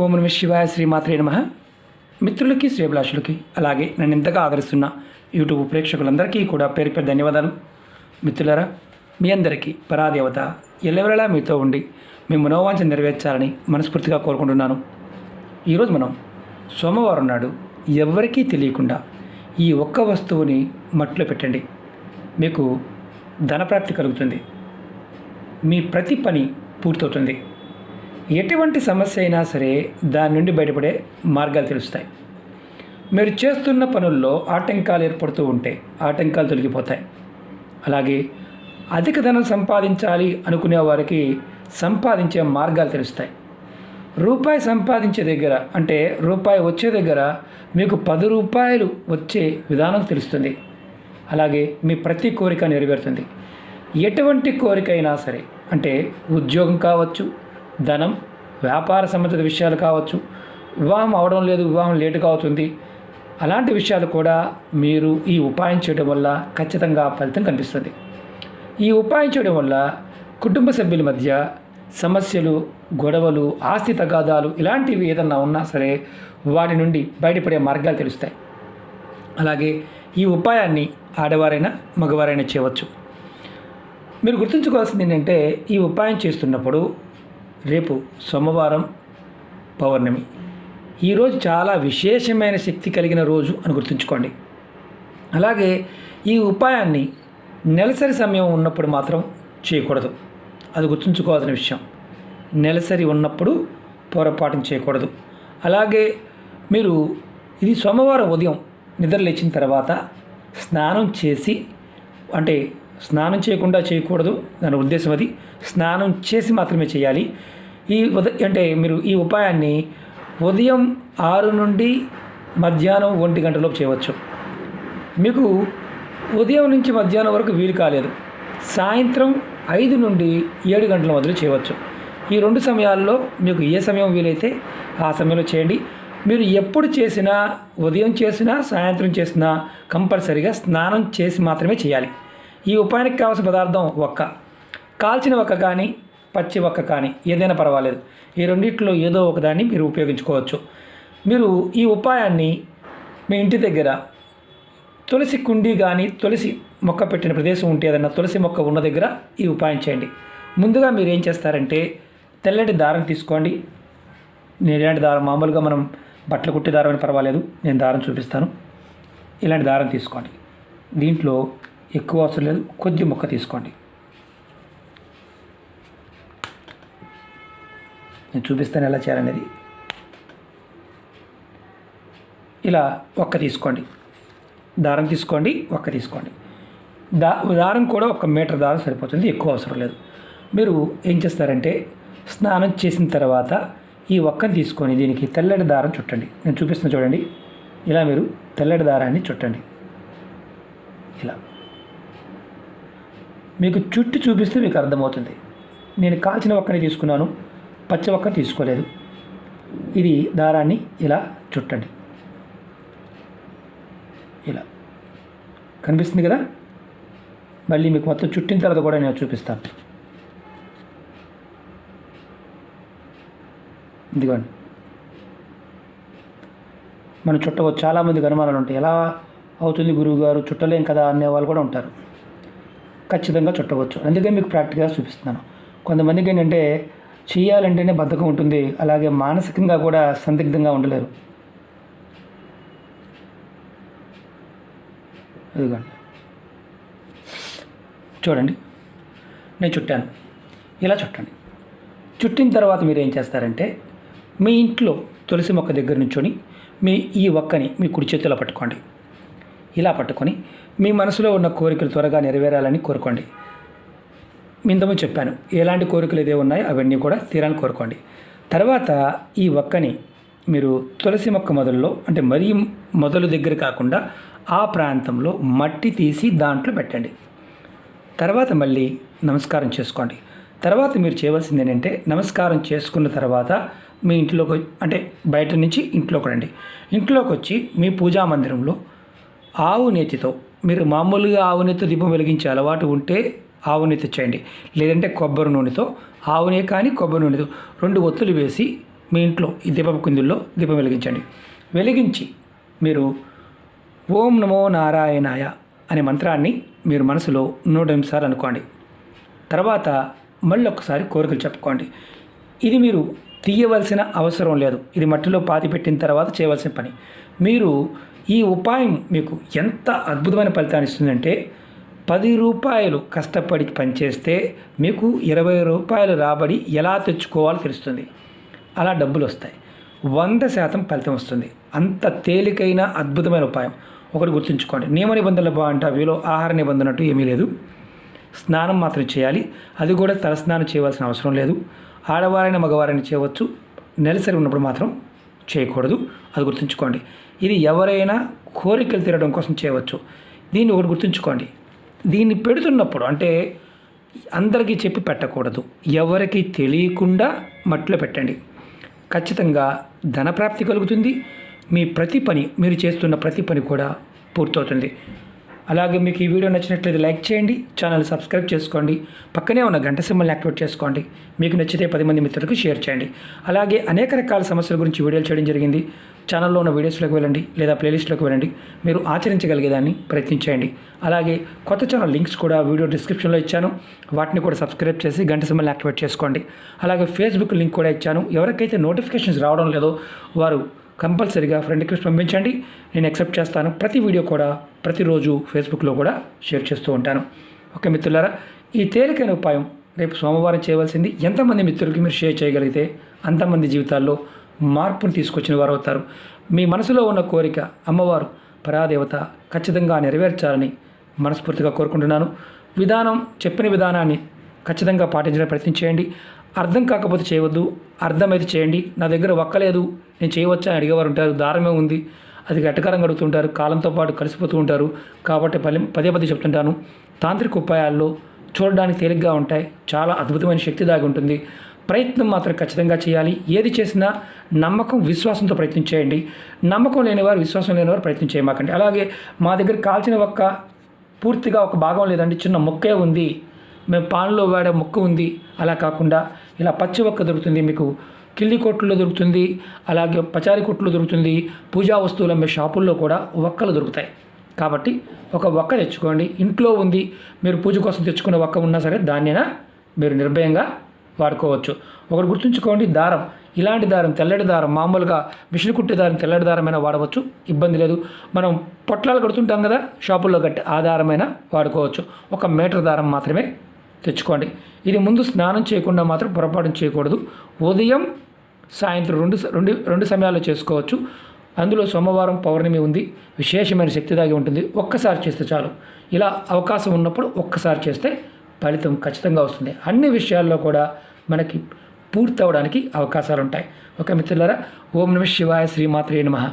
ఓం నమ శివాయ శ్రీమాత్రే నమ. మిత్రులకి శ్రేభిలాషులకి అలాగే నన్ను ఇంతగా ఆదరిస్తున్న యూట్యూబ్ ప్రేక్షకులందరికీ కూడా పేరు పేరు ధన్యవాదాలు. మిత్రులరా మీ అందరికీ పరాదేవత ఎల్లవెలలా మీతో ఉండి మీ మనోవాంఛ నెరవేర్చాలని మనస్ఫూర్తిగా కోరుకుంటున్నాను. ఈరోజు మనం సోమవారం నాడు ఎవరికీ తెలియకుండా ఈ ఒక్క వస్తువుని మట్టిలో పెట్టండి. మీకు ధనప్రాప్తి కలుగుతుంది. మీ ప్రతి పని పూర్తవుతుంది. ఎటువంటి సమస్య అయినా సరే దాని నుండి బయటపడే మార్గాలు తెలుస్తాయి. మీరు చేస్తున్న పనుల్లో ఆటంకాలు ఏర్పడుతూ ఉంటే ఆటంకాలు తొలగిపోతాయి. అలాగే అధిక ధనం సంపాదించాలి అనుకునే వారికి సంపాదించే మార్గాలు తెలుస్తాయి. రూపాయి సంపాదించే దగ్గర అంటే రూపాయి వచ్చే దగ్గర మీకు పది రూపాయలు వచ్చే విధానం తెలుస్తుంది. అలాగే మీ ప్రతి కోరిక నెరవేరుతుంది. ఎటువంటి కోరిక అయినా సరే అంటే ఉద్యోగం కావచ్చు ధనం వ్యాపార సంబంధిత విషయాలు కావచ్చు వివాహం అవడం లేదు వివాహం లేటుగా అవుతుంది అలాంటి విషయాలు కూడా మీరు ఈ ఉపాయం చేయడం వల్ల ఖచ్చితంగా ఫలితం కనిపిస్తుంది. ఈ ఉపాయం చేయడం వల్ల కుటుంబ సభ్యుల మధ్య సమస్యలు గొడవలు ఆస్తి తగాదాలు ఇలాంటివి ఏదన్నా ఉన్నా సరే వాటి నుండి బయటపడే మార్గాలు తెలుస్తాయి. అలాగే ఈ ఉపాయాన్ని ఆడవారైనా మగవారైనా చేయవచ్చు. మీరు గుర్తుంచుకోవాల్సింది ఏంటంటే ఈ ఉపాయం చేస్తున్నప్పుడు రేపు సోమవారం పౌర్ణమి. ఈరోజు చాలా విశేషమైన శక్తి కలిగిన రోజు అని గుర్తుంచుకోండి. అలాగే ఈ ఉపాయాన్ని నెలసరి సమయం ఉన్నప్పుడు మాత్రం చేయకూడదు. అది గుర్తుంచుకోవాల్సిన విషయం. నెలసరి ఉన్నప్పుడు పొరపాటు చేయకూడదు. అలాగే మీరు ఇది సోమవారం ఉదయం నిద్ర లేచిన తర్వాత స్నానం చేసి అంటే స్నానం చేయకుండా చేయకూడదు దాని ఉద్దేశం అది. స్నానం చేసి మాత్రమే చేయాలి. ఈ ఉదయం అంటే మీరు ఈ ఉపాయాన్ని ఉదయం ఆరు నుండి మధ్యాహ్నం ఒంటి గంటలోపు చేయవచ్చు. మీకు ఉదయం నుంచి మధ్యాహ్నం వరకు వీలు కాలేదు. సాయంత్రం ఐదు నుండి ఏడు గంటల మొదలు చేయవచ్చు. ఈ రెండు సమయాల్లో మీకు ఏ సమయం వీలైతే ఆ సమయంలో చేయండి. మీరు ఎప్పుడు చేసినా ఉదయం చేసినా సాయంత్రం చేసినా కంపల్సరీగా స్నానం చేసి మాత్రమే చేయాలి. ఈ ఉపాయానికి కావాల్సిన పదార్థం ఒక్క. కాల్చిన ఒక్క కానీ పచ్చి ఒక్క కానీ ఏదైనా పర్వాలేదు. ఈ రెండిట్లో ఏదో ఒకదాన్ని మీరు ఉపయోగించుకోవచ్చు. మీరు ఈ ఉపాయాన్ని మీ ఇంటి దగ్గర తులసి కుండీ కానీ తులసి మొక్క పెట్టిన ప్రదేశం ఉంటే ఏదన్నా తులసి మొక్క ఉన్న దగ్గర ఈ ఉపాయం చేయండి. ముందుగా మీరు ఏం చేస్తారంటే తెల్లటి దారం తీసుకోండి. నేను ఇలాంటి దారం మామూలుగా మనం బట్టలు కుట్టే దారం అని పర్వాలేదు. నేను దారం చూపిస్తాను. ఇలాంటి దారం తీసుకోండి. దీంట్లో ఎక్కువ అవసరం లేదు. కొద్ది మొక్క తీసుకోండి. నేను చూపిస్తాను ఎలా చేయాలనేది. ఇలా ఒక్క తీసుకోండి. దారం తీసుకోండి ఒక్క తీసుకోండి. దా దారం కూడా ఒక మీటర్ దారం సరిపోతుంది ఎక్కువ అవసరం లేదు. మీరు ఏం చేస్తారంటే స్నానం చేసిన తర్వాత ఈ ఒక్కని తీసుకొని దీనికి తెల్లటి దారం చుట్టండి. నేను చూపిస్తున్నా చూడండి. ఇలా మీరు తెల్లటి దారాన్ని చుట్టండి. ఇలా. మీకు చుట్టి చూపిస్తే మీకు అర్థమవుతుంది. నేను కాల్చిన ఒక్కని తీసుకున్నాను పచ్చ ఒక్క తీసుకోలేదు. ఇది దారాన్ని ఇలా చుట్టండి. ఇలా. కనిపిస్తుంది కదా? మళ్ళీ మీకు మొత్తం చుట్టిన తర్వాత కూడా నేను చూపిస్తాను. ఇదిగోండి. మన చుట్టవచ్చు చాలామందికి అనుమానాలు ఉంటాయి. ఎలా అవుతుంది గురువు గారు చుట్టలేం కదా? అనే వాళ్ళు కూడా ఉంటారు. ఖచ్చితంగా చుట్టవచ్చు. అందుకే మీకు ప్రాక్టికల్గా చూపిస్తున్నాను. కొంతమందికి ఏంటంటే చేయాలంటేనే బద్ధకం ఉంటుంది. అలాగే మానసికంగా కూడా సందిగ్ధంగా ఉండలేరు. ఇదిగోండి. చూడండి. నేను చుట్టాను. ఇలా చుట్టండి. చుట్టిన తర్వాత మీరు ఏం చేస్తారంటే మీ ఇంట్లో తులసి మొక్క దగ్గర నుంచొని మీ ఈ ఒక్కని మీ కుడి చేతిలో పట్టుకోండి. ఇలా పట్టుకొని మీ మనసులో ఉన్న కోరికలు త్వరగా నెరవేరాలని కోరుకోండి. మిందము చెప్పాను ఎలాంటి కోరికలు ఏదే ఉన్నాయో అవన్నీ కూడా తీరాలని కోరుకోండి. తర్వాత ఈ ఒక్కని మీరు తులసి మొక్క మొదల్లో అంటే మరీ మొదలు దగ్గర కాకుండా ఆ ప్రాంతంలో మట్టి తీసి దాంట్లో పెట్టండి. తర్వాత మళ్ళీ నమస్కారం చేసుకోండి. తర్వాత మీరు చేయవలసింది ఏంటంటే నమస్కారం చేసుకున్న తర్వాత మీ ఇంట్లోకి అంటే బయట నుంచి ఇంట్లోకి రండి. ఇంట్లోకి వచ్చి మీ పూజా మందిరంలో ఆవు నేతితో మీరు మామూలుగా ఆవు నేతితో దీపం వెలిగించే అలవాటు ఉంటే ఆవు నేతి చేయండి. లేదంటే కొబ్బరి నూనెతో ఆవునే కానీ కొబ్బరి నూనెతో రెండు ఒత్తులు వేసి మీ ఇంట్లో ఈ దీపం కుందుల్లో దీపం వెలిగించండి. వెలిగించి మీరు ఓం నమో నారాయణాయ అనే మంత్రాన్ని మీరు మనసులో నూట ఎనిమిది సార్లు అనుకోండి. తర్వాత మళ్ళీ ఒకసారి కోరికలు చెప్పుకోండి. ఇది మీరు తీయవలసిన అవసరం లేదు. ఇది మట్టిలో పాతి పెట్టిన తర్వాత చేయవలసిన పని. మీరు ఈ ఉపాయం మీకు ఎంత అద్భుతమైన ఫలితాన్ని ఇస్తుందంటే పది రూపాయలు కష్టపడి పనిచేస్తే మీకు ఇరవై రూపాయలు రాబడి ఎలా తెచ్చుకోవాలో తెలుస్తుంది. అలా డబ్బులు వస్తాయి. వంద శాతం ఫలితం వస్తుంది. అంత తేలికైన అద్భుతమైన ఉపాయం. ఒకటి గుర్తుంచుకోండి. నియమ నిబంధనలు బాగుంటే వీలో ఆహార నిబంధన అంటూ ఏమీ లేదు. స్నానం మాత్రం చేయాలి. అది కూడా తలస్నానం చేయవలసిన అవసరం లేదు. ఆడవారైన మగవారైనా చేయవచ్చు. నెలసరి ఉన్నప్పుడు మాత్రం చేయకూడదు. అది గుర్తుంచుకోండి. ఇది ఎవరైనా కోరికలు తీరడం కోసం చేయవచ్చు. దీన్ని ఒకటి గుర్తుంచుకోండి. దీన్ని పెడుతున్నప్పుడు అంటే అందరికీ చెప్పి పెట్టకూడదు. ఎవరికి తెలియకుండా మట్టిలో పెట్టండి. ఖచ్చితంగా ధనప్రాప్తి కలుగుతుంది. మీ ప్రతి పని మీరు చేస్తున్న ప్రతి పని కూడా పూర్తవుతుంది. అలాగే మీకు ఈ వీడియో నచ్చినట్లయితే లైక్ చేయండి ఛానల్ సబ్స్క్రైబ్ చేసుకోండి పక్కనే ఉన్న గంట సింబల్ని యాక్టివేట్ చేసుకోండి మీకు నచ్చితే పది మంది మిత్రులకు షేర్ చేయండి. అలాగే అనేక రకాల సమస్యల గురించి వీడియోలు చేయడం జరిగింది. ఛానల్లో ఉన్న వీడియోస్లోకి వెళ్ళండి లేదా ప్లేలిస్ట్లోకి వెళ్ళండి. మీరు ఆచరించగలిగేదాన్ని ప్రయత్నించండి అలాగే కొత్త ఛానల్ లింక్స్ కూడా వీడియో డిస్క్రిప్షన్లో ఇచ్చాను. వాటిని కూడా సబ్స్క్రైబ్ చేసి గంట సింబల్ని యాక్టివేట్ చేసుకోండి. అలాగే ఫేస్బుక్ లింక్ కూడా ఇచ్చాను. ఎవరికైతే నోటిఫికేషన్స్ రావడం లేదో వారు కంపల్సరీగా ఫ్రెండ్ రిక్వెస్ట్ పంపించండి. నేను యాక్సెప్ట్ చేస్తాను. ప్రతి వీడియో కూడా ప్రతిరోజు ఫేస్బుక్లో కూడా షేర్ చేస్తూ ఉంటాను. ఓకే మిత్రులారా ఈ తేలికైన ఉపాయం రేపు సోమవారం చేయవలసింది ఎంతమంది మిత్రులకి మీరు షేర్ చేయగలిగితే అంతమంది జీవితాల్లో మార్పును తీసుకొచ్చిన వారు అవుతారు. మీ మనసులో ఉన్న కోరిక అమ్మవారు పరాదేవత ఖచ్చితంగా నెరవేర్చాలని మనస్ఫూర్తిగా కోరుకుంటున్నాను. విధానం చెప్పిన విధానాన్ని ఖచ్చితంగా పాటించడానికి ప్రయత్నం చేయండి. అర్థం కాకపోతే చేయవద్దు అర్థమైతే చేయండి. నా దగ్గర ఒక్కలేదు నేను చేయవచ్చా అని అడిగేవారు ఉంటారు దారమే ఉంది. అది గట్టకరం గడుగుతుంటారు కాలంతో పాటు కలిసిపోతూ ఉంటారు. కాబట్టి పదే పదే పదే చెప్తుంటాను. తాంత్రిక ఉపాయాల్లో చూడడానికి తేలిగ్గా ఉంటాయి చాలా అద్భుతమైన శక్తి దాగి ఉంటుంది. ప్రయత్నం మాత్రం ఖచ్చితంగా చేయాలి. ఏది చేసినా నమ్మకం విశ్వాసంతో ప్రయత్నం చేయండి. నమ్మకం లేనివారు విశ్వాసం లేనివారు ప్రయత్నం చేయమాకండి. అలాగే మా దగ్గర కాల్చిన ఒక్క పూర్తిగా ఒక భాగం లేదండి చిన్న మొక్కే ఉంది. మేము పాన్లో వాడే మొక్క ఉంది. అలా కాకుండా ఇలా పచ్చి ఒక్క దొరుకుతుంది మీకు. కిల్లి కొట్టులో దొరుకుతుంది. అలాగే పచారి కొట్టులో దొరుకుతుంది. పూజా వస్తువులు అమ్మే షాపుల్లో కూడా ఒక్కలు దొరుకుతాయి. కాబట్టి ఒక ఒక్క తెచ్చుకోండి. ఇంట్లో ఉంది. మీరు పూజ కోసం తెచ్చుకున్న ఒక్క ఉన్నా సరే దాన్నైనా మీరు నిర్భయంగా వాడుకోవచ్చు. ఒకటి గుర్తుంచుకోండి. దారం. ఇలాంటి దారం తెల్లటి దారం మామూలుగా మిషన్ కుట్టే దారం తెల్లటి దారమైనా వాడవచ్చు. ఇబ్బంది లేదు. మనం పొట్లాలు కడుతుంటాం కదా షాపుల్లో కట్టి ఆ దారమైనా వాడుకోవచ్చు. ఒక మీటర్ దారం మాత్రమే తెచ్చుకోండి. ఇది ముందు స్నానం చేయకుండా మాత్రం పొరపాటు చేయకూడదు. ఉదయం సాయంత్రం రెండు రెండు రెండు సమయాల్లో చేసుకోవచ్చు. అందులో సోమవారం పౌర్ణమి ఉంది. విశేషమైన శక్తి దాగి ఉంటుంది. ఒక్కసారి చేస్తే చాలు. ఇలా అవకాశం ఉన్నప్పుడు ఒక్కసారి చేస్తే ఫలితం ఖచ్చితంగా వస్తుంది. అన్ని విషయాల్లో కూడా మనకి పూర్తవడానికి అవకాశాలు ఉంటాయి ఒక మిత్రులారా ఓం నమ శివాయ శ్రీమాత్రే నమ.